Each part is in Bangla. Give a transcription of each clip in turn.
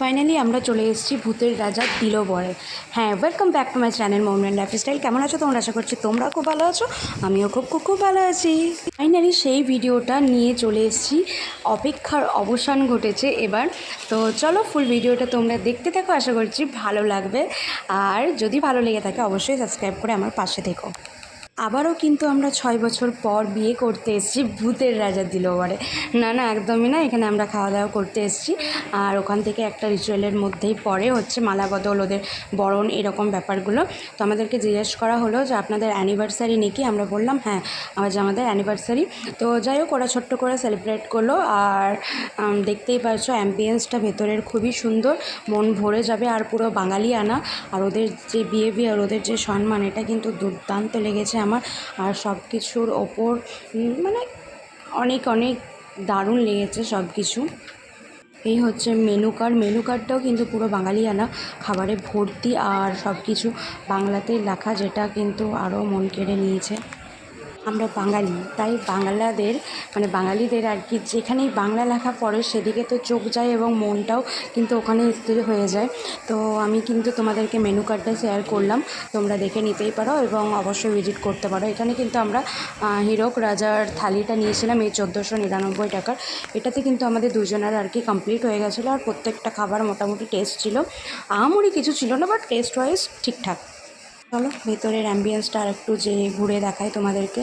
ফাইনালি আমরা চলে এসেছি ভূতের রাজা দিলবরে হ্যাঁ welcome back to my channel Momen lifestyle কেমন আছো তোমরা? আশা করছি তোমরা খুব ভালো আছো। আমিও খুব খুব খুব ভালো আছি। ফাইনালি সেই ভিডিওটা নিয়ে চলে এসেছি। অপেক্ষার অবসান ঘটেছে এবার। তো চলো ফুল ভিডিওটা তোমরা দেখতে থাকো, আশা করছি ভালো লাগবে। আর যদি ভালো লেগে থাকে, অবশ্যই সাবস্ক্রাইব করে আমার পাশে থেকো। আবারও কিন্তু আমরা ছয় বছর পর বিয়ে করতে এসেছি, ভূতের রাজা দিলওয়ারে। না না, একদমই না, এখানে আমরা খাওয়া দাওয়া করতে এসেছি। আর ওখান থেকে একটা রিচুয়ালের মধ্যেই পরে হচ্ছে মালা বদল ওদের বরণ, এরকম ব্যাপারগুলো। তো আমাদেরকে জিজ্ঞেস করা হলো যে, আপনাদের অ্যানিভার্সারি নাকি? আমরা বললাম হ্যাঁ আজ আমাদের অ্যানিভার্সারি তো যাই হোক, ওরা ছোট্ট করে সেলিব্রেট করল। আর দেখতেই পারছ অ্যাম্বিয়েন্সটা ভেতরের খুবই সুন্দর। মন ভরে যাবে আর পুরো বাঙালি আনা আর ওদের যে বিহেভিয়ার ওদের যে সম্মান, এটা কিন্তু দুর্দান্ত লেগেছে আমার, আর সব কিছুর ওপর মানে অনেক অনেক দারুণ লেগেছে সব কিছু এই হচ্ছে মেনু কার্ড মেনু কার্ডটাও কিন্তু পুরো বাঙালি আনা খাবারে ভর্তি আর সব কিছু বাংলাতেই লেখা, যেটা কিন্তু আরও মন কেড়ে নিয়েছে। আমরা বাঙালি, তাই বাংলাদের মানে বাঙালিদের আর কি, যেখানেই বাংলা লেখা পড়ে সেদিকে তো চোখ যায় এবং মনটাও কিন্তু ওখানে স্থির হয়ে যায়। তো আমি কিন্তু তোমাদেরকে মেনু কার্ডটা শেয়ার করলাম, তোমরা দেখে নিতেই পারো এবং অবশ্যই ভিজিট করতে পারো। এখানে কিন্তু আমরা হীরক রাজার থালিটা নিয়েছিলাম, এই চোদ্দোশো নিরানব্বই টাকার। এটাতে কিন্তু আমাদের দুজনের আর কি কমপ্লিট হয়ে গেছিল, আর প্রত্যেকটা খাবার মোটামুটি টেস্ট ছিল। আহামরি কিছু ছিল না বাট টেস্ট ওয়াইজ ঠিকঠাক। চলো, ভেতরের অ্যাম্বিয়েন্সটা আর একটু যে ঘুরে দেখাই তোমাদেরকে।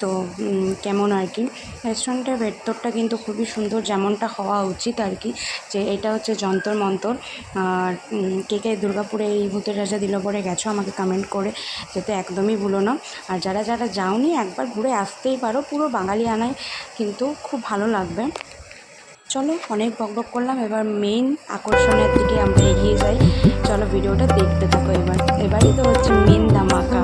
তো কেমন আর কি? রেস্টুরেন্টের ভেতরটা কিন্তু খুবই সুন্দর, যেমনটা হওয়া উচিত আর কি, যে এটা হচ্ছে যন্তর মন্তর। আর কে কে দুর্গাপুরে এই ভূতের রাজা দিল পরে গেছো আমাকে কমেন্ট করে যেতে একদমই ভুলো না। আর যারা যারা যাওনি, একবার ঘুরে আসতেই পারো, পুরো বাঙালি আনায় কিন্তু খুব ভালো লাগবে। চলো অনেক বকবক করলাম, এবার মেইন আকর্ষণের দিকে আমরা এগিয়ে যাই চলো ভিডিওটা দেখতে থাকো এবার এবারই তো হচ্ছে মেন ধামাকা